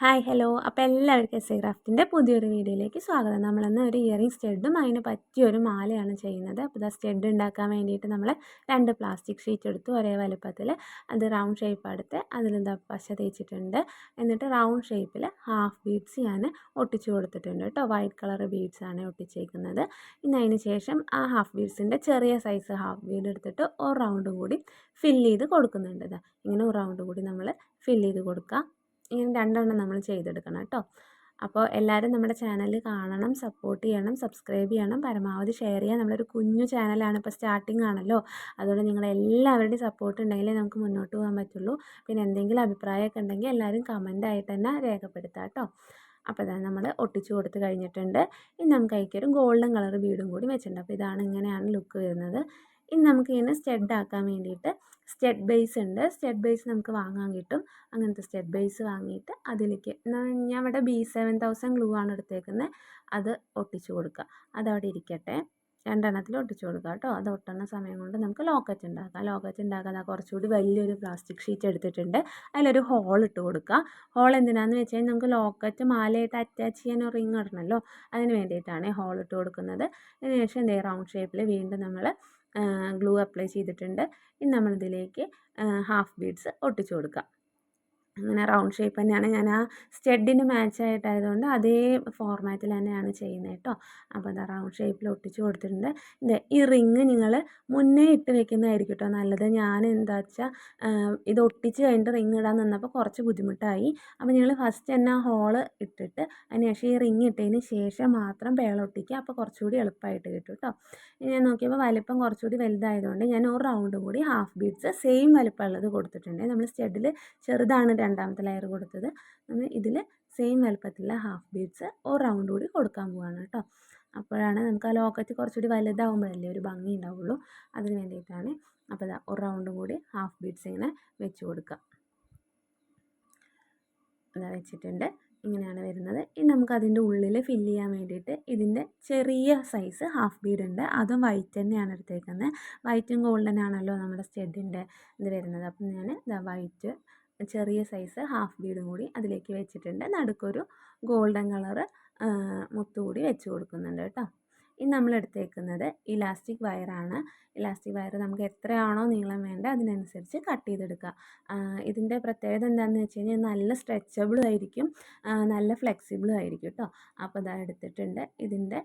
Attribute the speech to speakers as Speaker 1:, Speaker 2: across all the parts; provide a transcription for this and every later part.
Speaker 1: Hi hello. അപ്പോൾ എല്ലാവർക്കും S ക്രാഫ്റ്റിന്റെ പുതിയൊരു വീഡിയോയിലേക്ക് സ്വാഗതം. നമ്മളിന്ന് ഒരു ഇയറിംഗ് സ്റ്റെഡും അതിന് പറ്റിയൊരു മാലയാണ് ചെയ്യുന്നത്. അപ്പോൾ ഇതാ സ്റ്റെഡ് ഉണ്ടാക്കാൻ വേണ്ടിയിട്ട് നമ്മൾ രണ്ട് പ്ലാസ്റ്റിക് ഷീറ്റ് എടുത്തു ഒരേ വലുപ്പത്തിൽ അത് റൗണ്ട് ഷേപ്പ് എടുത്ത് അതിലെന്താ പശ തേച്ചിട്ടുണ്ട്. എന്നിട്ട് റൗണ്ട് ഷേപ്പിൽ ഹാഫ് ബീഡ്സ് ഞാൻ ഒട്ടിച്ചു കൊടുത്തിട്ടുണ്ട് കേട്ടോ. വൈറ്റ് കളർ ബീഡ്സ് ആണ് ഒട്ടിച്ചേക്കുന്നത്. ഇന്ന് അതിന് ശേഷം ആ ഹാഫ് ബീഡ്സിന്റെ ചെറിയ സൈസ് ഹാഫ് ബീഡ് എടുത്തിട്ട് ഒരു റൗണ്ടും കൂടി ഫില്ല് ചെയ്ത് കൊടുക്കുന്നുണ്ട് ഇങ്ങനെ ഒരു റൗണ്ട് കൂടി നമ്മൾ ഫില്ല് ചെയ്ത് കൊടുക്കുക ഇങ്ങനെ രണ്ടെണ്ണം നമ്മൾ ചെയ്തെടുക്കണം കേട്ടോ. അപ്പോൾ എല്ലാവരും നമ്മുടെ ചാനൽ കാണണം സപ്പോർട്ട് ചെയ്യണം സബ്സ്ക്രൈബ് ചെയ്യണം പരമാവധി ഷെയർ ചെയ്യുക നമ്മളൊരു കുഞ്ഞു ചാനലാണ് ഇപ്പോൾ സ്റ്റാർട്ടിംഗ് ആണല്ലോ. അതുകൊണ്ട് നിങ്ങൾ എല്ലാവരുടെയും സപ്പോർട്ട് ഉണ്ടെങ്കിലേ നമുക്ക് മുന്നോട്ട് പോകാൻ പറ്റുള്ളൂ. പിന്നെ എന്തെങ്കിലും അഭിപ്രായമൊക്കെ ഉണ്ടെങ്കിൽ എല്ലാവരും കമന്റായിട്ട് തന്നെ രേഖപ്പെടുത്താം കേട്ടോ. അപ്പോൾ ഇതാണ് നമ്മൾ ഒട്ടിച്ചു കൊടുത്ത് കഴിഞ്ഞിട്ടുണ്ട്. ഇനി നമുക്ക് അയക്കൊരു ഗോൾഡൻ കളർ വീടും കൂടി വെച്ചിട്ടുണ്ട്. അപ്പോൾ ഇതാണ് ഇങ്ങനെയാണ് ലുക്ക് വരുന്നത്. ഇനി നമുക്ക് ഇങ്ങനെ സ്റ്റെഡ് ആക്കാൻ വേണ്ടിയിട്ട് സ്റ്റെഡ് ബേസ് ഉണ്ട്. സ്റ്റെഡ് ബേസ് നമുക്ക് വാങ്ങാൻ കിട്ടും. അങ്ങനത്തെ സ്റ്റെഡ് ബേസ് വാങ്ങിയിട്ട് അതിലേക്ക് ഞാൻ ഇവിടെ ബി സെവൻ തൗസൻഡ് ഗ്ലൂ ആണ് എടുത്തേക്കുന്നത് അത് ഒട്ടിച്ചു കൊടുക്കുക അതവിടെ ഇരിക്കട്ടെ. രണ്ടെണ്ണത്തിൽ ഒട്ടിച്ചു കൊടുക്കുക കേട്ടോ. അത് ഒട്ടുന്ന സമയം കൊണ്ട് നമുക്ക് ലോക്കറ്റ് ഉണ്ടാക്കാം. ലോക്കറ്റ് ഉണ്ടാക്കാൻ കുറച്ചുകൂടി വലിയൊരു പ്ലാസ്റ്റിക് ഷീറ്റ് എടുത്തിട്ടുണ്ട്. അതിലൊരു ഹോൾ ഇട്ട് കൊടുക്കുക. ഹോൾ എന്തിനാന്ന് വെച്ച് കഴിഞ്ഞാൽ നമുക്ക് ലോക്കറ്റ് മാലയായിട്ട് അറ്റാച്ച് ചെയ്യാൻ ഒരു റിങ് ഇടണമല്ലോ. അതിന് വേണ്ടിയിട്ടാണ് ഹോൾ ഇട്ട് കൊടുക്കുന്നത്. അതിനുശേഷം ഇതേ റൗണ്ട് ഷേപ്പിൽ വീണ്ടും നമ്മൾ ഗ്ലൂ അപ്ലൈ ചെയ്തിട്ടുണ്ട്. ഇനി നമ്മളിതിലേക്ക് ഹാഫ് ബീഡ്സ് ഒട്ടിച്ചു കൊടുക്കാം അങ്ങനെ റൗണ്ട് ഷേപ്പ് തന്നെയാണ്. ഞാൻ ആ സ്റ്റെഡിന് മാച്ച് ആയിട്ടായതുകൊണ്ട് അതേ ഫോർമാറ്റിൽ തന്നെയാണ് ചെയ്യുന്നത് കേട്ടോ. അപ്പോൾ അത് റൗണ്ട് ഷേപ്പിൽ ഒട്ടിച്ച് കൊടുത്തിട്ടുണ്ട്. ഇത് ഈ റിങ് നിങ്ങൾ മുന്നേ ഇട്ട് വെക്കുന്നതായിരിക്കും കേട്ടോ നല്ലത്. ഞാൻ എന്താ വെച്ചാൽ ഇത് ഒട്ടിച്ച് കഴിഞ്ഞിട്ട് റിങ് ഇടാൻ നിന്നപ്പോൾ കുറച്ച് ബുദ്ധിമുട്ടായി. അപ്പോൾ നിങ്ങൾ ഫസ്റ്റ് തന്നെ ആ ഹോൾ ഇട്ടിട്ട് അതിനുശേഷം ഈ റിങ് ഇട്ടതിന് ശേഷം മാത്രം പേളൊട്ടിക്കുക അപ്പോൾ കുറച്ചുകൂടി എളുപ്പമായിട്ട് കിട്ടും കേട്ടോ. ഞാൻ നോക്കിയപ്പോൾ വലിപ്പം കുറച്ചുകൂടി വലുതായതുകൊണ്ട് ഞാൻ ഒരു റൗണ്ട് കൂടി ഹാഫ് ബീഡ്സ് സെയിം വലിപ്പമുള്ളത് കൊടുത്തിട്ടുണ്ട്. നമ്മൾ സ്റ്റെഡിൽ ചെറുതാണ് രണ്ടാമത്തെ ലെയർ കൊടുത്തത് നമ്മൾ ഇതിൽ സെയിം വലുപ്പത്തിലുള്ള ഹാഫ് ബീഡ്സ് ഒരു റൗണ്ട് കൂടി കൊടുക്കാൻ പോവാണ് കേട്ടോ. അപ്പോഴാണ് നമുക്ക് ആ ലോക്കറ്റ് കുറച്ചുകൂടി വലുതാവുമ്പോഴല്ലേ ഒരു ഭംഗി ഉണ്ടാവുള്ളൂ. അതിന് വേണ്ടിയിട്ടാണ് അപ്പോൾ ഇതാ ഒരു റൗണ്ടും കൂടി ഹാഫ് ബീഡ്സ് ഇങ്ങനെ വെച്ച് കൊടുക്കുക. അതാ വെച്ചിട്ടുണ്ട്. ഇങ്ങനെയാണ് വരുന്നത്. ഇനി നമുക്ക് അതിന്റെ ഉള്ളിൽ ഫില്ല് ചെയ്യാൻ വേണ്ടിയിട്ട് ഇതിന്റെ ചെറിയ സൈസ് ഹാഫ് ബീഡ് ഉണ്ട്. അതും വൈറ്റ് തന്നെയാണ് എടുത്തേക്കുന്നത്. വൈറ്റും ഗോൾഡൻ ആണല്ലോ നമ്മുടെ സ്റ്റെഡിന്റെ ഇത് വരുന്നത്. അപ്പം ഞാൻ ഇതാ വൈറ്റ് ചെറിയ സൈസ് ഹാഫ് ബീഡും കൂടി അതിലേക്ക് വെച്ചിട്ടുണ്ട്. നടുക്കൊരു ഗോൾഡൻ കളറ് മുത്തുകൂടി വെച്ച് കൊടുക്കുന്നുണ്ട് കേട്ടോ. ഇനി നമ്മൾ എടുത്തേക്കുന്നത് ഇലാസ്റ്റിക് വയറാണ് ഇലാസ്റ്റിക് വയർ നമുക്ക് എത്രയാണോ നീളം വേണ്ടത് അതിനനുസരിച്ച് കട്ട് ചെയ്തെടുക്കുക ഇതിന്റെ പ്രത്യേകത എന്താണെന്ന് വെച്ച് കഴിഞ്ഞാൽ നല്ല സ്ട്രെച്ചബിളും ആയിരിക്കും. നല്ല ഫ്ലെക്സിബിളും ആയിരിക്കും കേട്ടോ. അപ്പോൾ ഇതാ എടുത്തിട്ടുണ്ട്. ഇതിന്റെ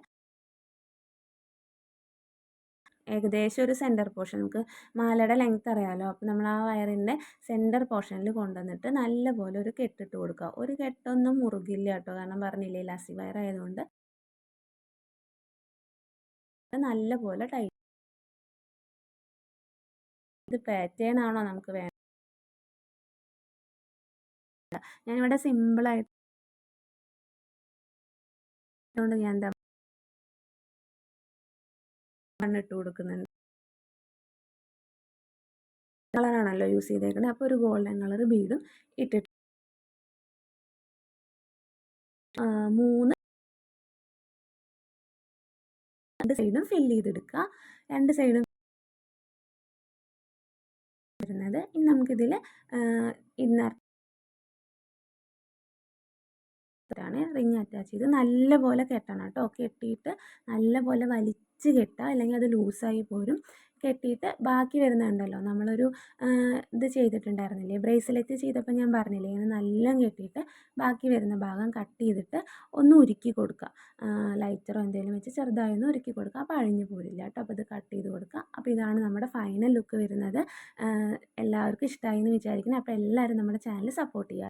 Speaker 1: ഏകദേശം ഒരു സെന്റർ പോർഷൻ നമുക്ക് മാലയുടെ ലെങ്ത് അറിയാമല്ലോ അപ്പോൾ നമ്മൾ ആ വയറിന്റെ സെന്റർ പോർഷനിൽ കൊണ്ടുവന്നിട്ട് നല്ലപോലെ ഒരു കെട്ടിട്ട് കൊടുക്കുക. ഒരു കെട്ടൊന്നും മുറുകില്ല കേട്ടോ. കാരണം പറഞ്ഞില്ലേ ഇലാസ്റ്റിക് വയർ ആയതുകൊണ്ട്. നല്ലപോലെ ടൈറ്റ് ഇത് പാറ്റേൺ ആണോ നമുക്ക് വേണ്ടത് ഞാനിവിടെ സിമ്പിളായിട്ട് ഞാൻ എന്താ ഇട്ട് കൊടുക്കുന്നുണ്ട്. കളറാണല്ലോ യൂസ് ചെയ്തേക്കുന്നത് അപ്പോൾ ഒരു ഗോൾഡൻ കളർ ബീഡും ഇട്ടിട്ട് മൂന്ന് രണ്ട് സൈഡും ഫില്ല് ചെയ്തെടുക്കുക. രണ്ട് സൈഡും വരുന്നത്. ഇനി നമുക്കിതിൽ റിങ് അറ്റാച്ച് ചെയ്ത് നല്ലപോലെ കെട്ടണം കേട്ടോ. കെട്ടിയിട്ട് നല്ലപോലെ വലിച്ച് കെട്ടുക. അല്ലെങ്കിൽ അത് ലൂസായി പോരും. കെട്ടിയിട്ട് ബാക്കി വരുന്നുണ്ടല്ലോ. നമ്മളൊരു ഇത് ചെയ്തിട്ടുണ്ടായിരുന്നില്ലേ? ബ്രേസ്ലെറ്റ് ചെയ്തപ്പോൾ ഞാൻ പറഞ്ഞില്ലേ? ഇങ്ങനെ നല്ല കെട്ടിയിട്ട് ബാക്കി വരുന്ന ഭാഗം കട്ട് ചെയ്തിട്ട് ഒന്ന് ഉരുക്കി കൊടുക്കുക. ലൈറ്ററോ എന്തെങ്കിലും വെച്ച് ചെറുതായി ഒന്ന് ഉരുക്കി കൊടുക്കുക. അപ്പോൾ അഴിഞ്ഞു പോരില്ല കേട്ടോ. അപ്പോൾ ഇത് കട്ട് ചെയ്ത് കൊടുക്കുക. അപ്പോൾ ഇതാണ് നമ്മുടെ ഫൈനൽ ലുക്ക് വരുന്നത്. എല്ലാവർക്കും ഇഷ്ടമായി എന്ന് വിചാരിക്കുന്നത് അപ്പോൾ എല്ലാവരും നമ്മുടെ ചാനൽ സപ്പോർട്ട് ചെയ്യുക.